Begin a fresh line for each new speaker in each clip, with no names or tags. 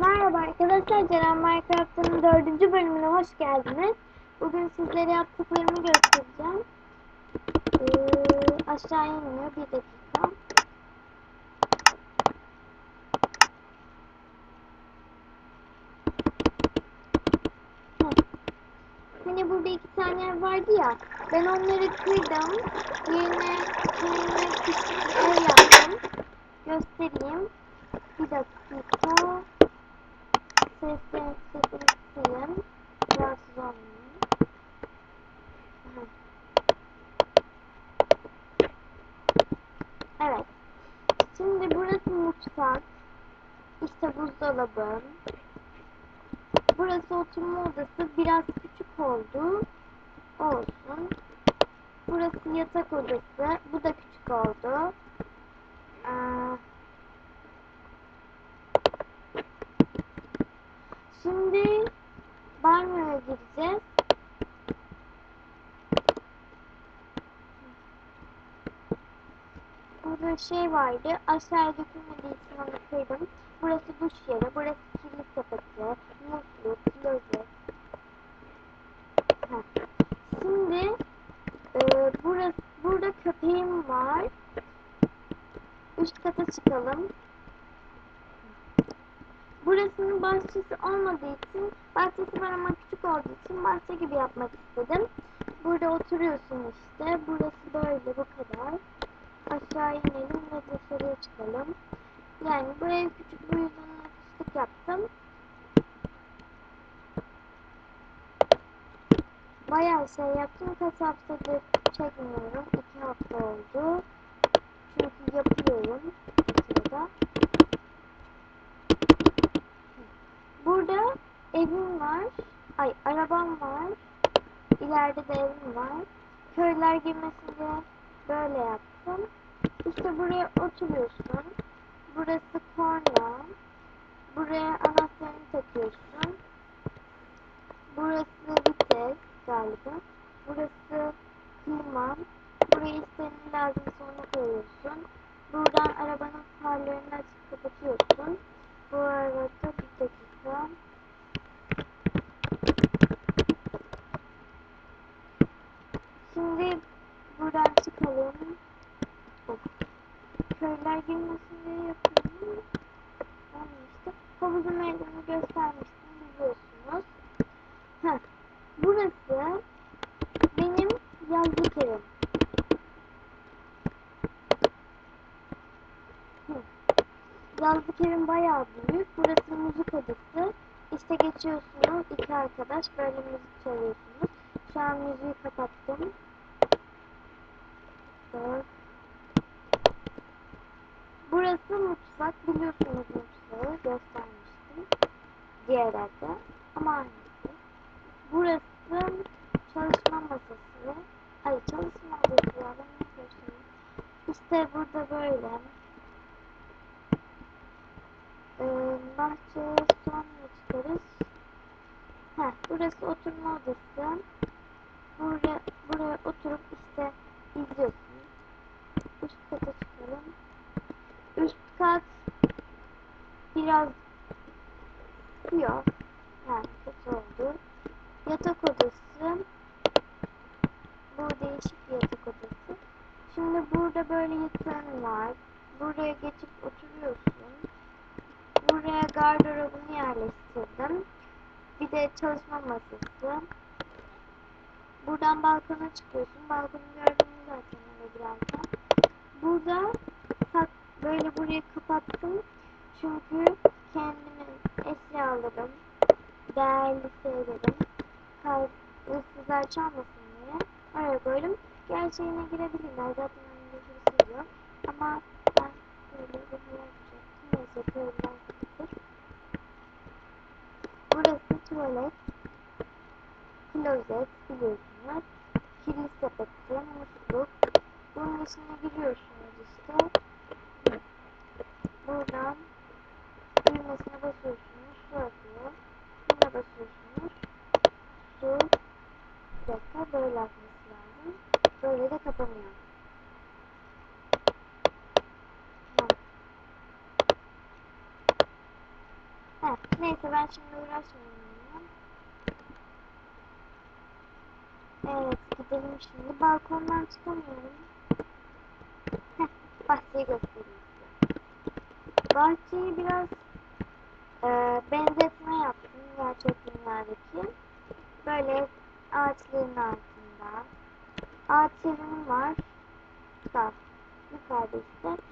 Merhaba arkadaşlar, Ceren Minecraft'ın dördüncü bölümüne hoş geldiniz. Bugün sizlere yaptıklarımı göstereceğim. Ee, aşağı inmiyor, bir dakika. Hani burada iki tane vardı ya, ben onları kırdım. Yerine kendime küçük bir yaptım. Göstereyim. Bir dakika. Evet. Şimdi burası mutfak. İşte buzdolabı. Burası oturma odası. Biraz küçük oldu. Olsun. Burası yatak odası. Bu da küçük oldu. Aa, Şimdi banyoya gireceğiz. Burada şey vardı. Aşağıya dökülmediği için onu. Burası duş yeri. Burası kirli sepeti. Musluk, klozet. Şimdi e, burası, burada köpeğim var. Üst kata çıkalım. Burasının bahçesi olmadığı için, bahçesi var ama küçük olduğu için bahçe gibi yapmak istedim. Burada oturuyorsun işte. Burası böyle bu kadar. Aşağı inelim ve dışarıya çıkalım. Yani bu ev küçük bu yüzden fıstık yaptım. Bayağı şey yaptım. Kaç haftadır çekmiyorum. İki hafta oldu. Çünkü yapıyorum. Sırada. Burada evim var. Ay arabam var. İleride de evim var. Köyler girmesin diye böyle yaptım. İşte buraya oturuyorsun. Burası korna. Buraya anahtarını takıyorsun. Burası vites galiba. Burası klima. Buraya istediğin lazım sonra koyuyorsun. Buradan arabanın farlarını açıp kapatıyorsun. Bu arada bir dakika. Şimdi buradan çıkalım. Köyler girmesin diye yapıyorum. Olmuştu. Havuzun meydanını göstermiştim biliyorsunuz. Heh. Burası benim yazlık evim. Yazlık evim bayağı büyük. Burası müzik odası. İşte geçiyorsunuz iki arkadaş böyle müzik çalıyorsunuz. Şu an müziği kapattım. Burası mutfak. Biliyorsunuz mutfağı göstermiştim. Diğer evde. Ama aynısı. Burası çalışma masası. Ay çalışma odası ya. Ben ne. İşte burada böyle. Ee, bahçeye sonra çıkarız. Heh, burası oturma odası. Buraya, buraya oturup işte izliyorsun. Üst kata çıkalım. Üst kat biraz yok. Yani kötü oldu. Yatak odası. Bu değişik bir yatak odası. Şimdi burada böyle yatağın var. Buraya geçip oturuyorsun. Gardırobunu yerleştirdim. Bir de çalışma masası. Buradan balkona çıkıyorsun. Balkonu gördünüz zaten eve girerken. Burada böyle burayı kapattım. Çünkü kendimin eşyalarım, değerli şeylerim, hırsızlar çalmasın diye oraya koydum. Gerçeğine girebilirler. Zaten önünde birisi yok. Ama ben böyle bir hayal kuracaktım. Neyse koyunlar kapatır. Tuvalet, klozet biliyorsunuz. Kirli sepeti, musluk. Bunun içine giriyorsunuz işte. Buradan düğmesine basıyorsunuz. Su akıyor. Buna basıyorsunuz. Su. Bir dakika böyle akması lazım. Böyle de kapanıyor. Tamam. Heh, neyse ben şimdi uğraşmayayım. Evet gidelim şimdi. Balkondan çıkamıyorum. Heh, bahçeyi göstereyim size. Bahçeyi biraz e, benzetme yaptım gerçek dünyadaki. Böyle ağaçların altında. Ağaç evim var. Sağ. Yukarıda işte.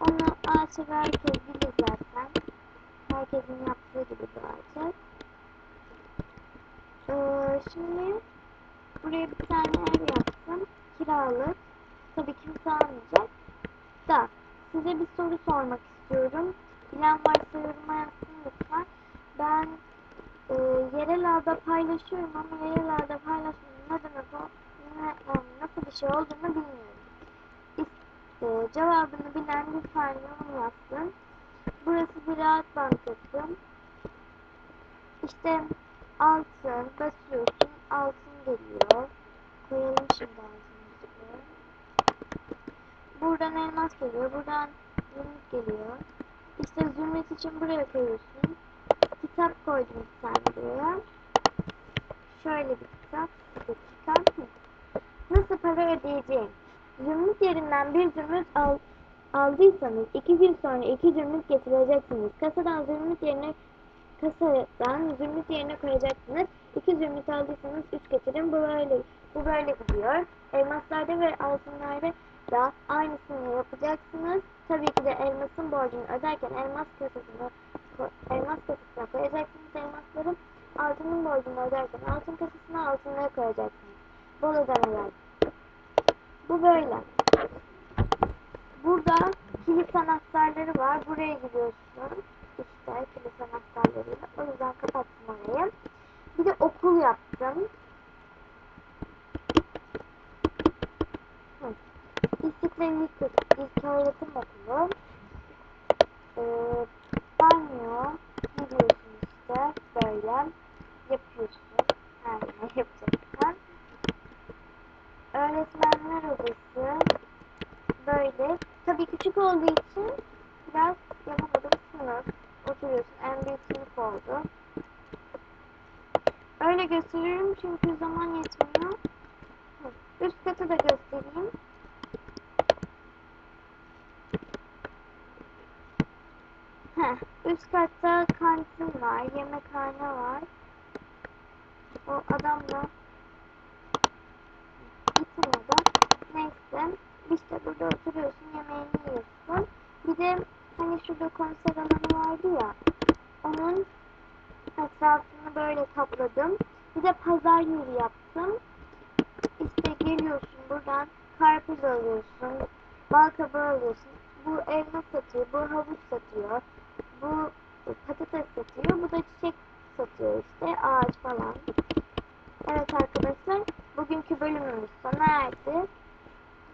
Onu ağaç evi herkes bilir zaten. Herkesin yaptığı gibi ev. Ee, şimdi buraya bir tane ev yaptım. Kiralık. Tabii kimse almayacak. Da size bir soru sormak istiyorum. Bilen varsa yoruma yazsın lütfen. Ben e, yerel ağda paylaşıyorum ama yerel ağda paylaşmanın ne demek nasıl bir şey olduğunu bilmiyorum. İşte, cevabını bilen lütfen yorum yazsın. Burası Ziraat Bankası. İşte altın basıyorsun, altın geliyor. Koyalım şimdi altınımızı. Buradan elmas geliyor, buradan zümrüt geliyor. İşte zümrüt için buraya koyuyorsun. Kitap koydum bir tane buraya. Şöyle bir kitap, bir kitap. Nasıl para ödeyeceğim? Zümrüt yerinden bir zümrüt al, aldıysanız iki gün sonra iki zümrüt getireceksiniz. Kasadan zümrüt yerine kasadan zümrüt yerine koyacaksınız. İki zümrüt aldıysanız üç getirin. Bu böyle, bu böyle gidiyor. Elmaslarda ve altınlarda da aynısını yapacaksınız. Tabii ki de elmasın borcunu öderken elmas kasasına elmas kasasına koyacaksınız elmasları. Altının borcunu öderken altın kasasına altınları koyacaksınız. Bol ödemeler. Bu böyle. Burada kilit anahtarları var. Buraya giriyorsun. İşte kilit anahtarlarıyla. O yüzden kapattım orayı. Bir de okul yaptım. Hı. İstiklal İlk, İlk Öğretim Okulu. Ee, banyo giriyorsun işte böyle yapıyorsun. Her ne yapacaksan. Öğretmenler odası Tabii küçük olduğu için biraz yapamadım sınıf. Oturuyorsun. En büyük oldu. Öyle gösteriyorum çünkü zaman yetmiyor. Üst katı da göstereyim. Heh, üst katta kantin var, yemekhane var. O adamla gitmiyor da. Neyse. İşte burada oturuyorsun, yemeğini yiyorsun. Bir de hani şurada konser alanı vardı ya. Onun etrafını böyle kapladım. Bir de pazar yeri yaptım. İşte geliyorsun buradan karpuz alıyorsun, bal kabağı alıyorsun. Bu elma satıyor, bu havuç satıyor, bu patates satıyor, bu da çiçek satıyor işte, ağaç falan. Evet arkadaşlar, bugünkü bölümümüz sona erdi.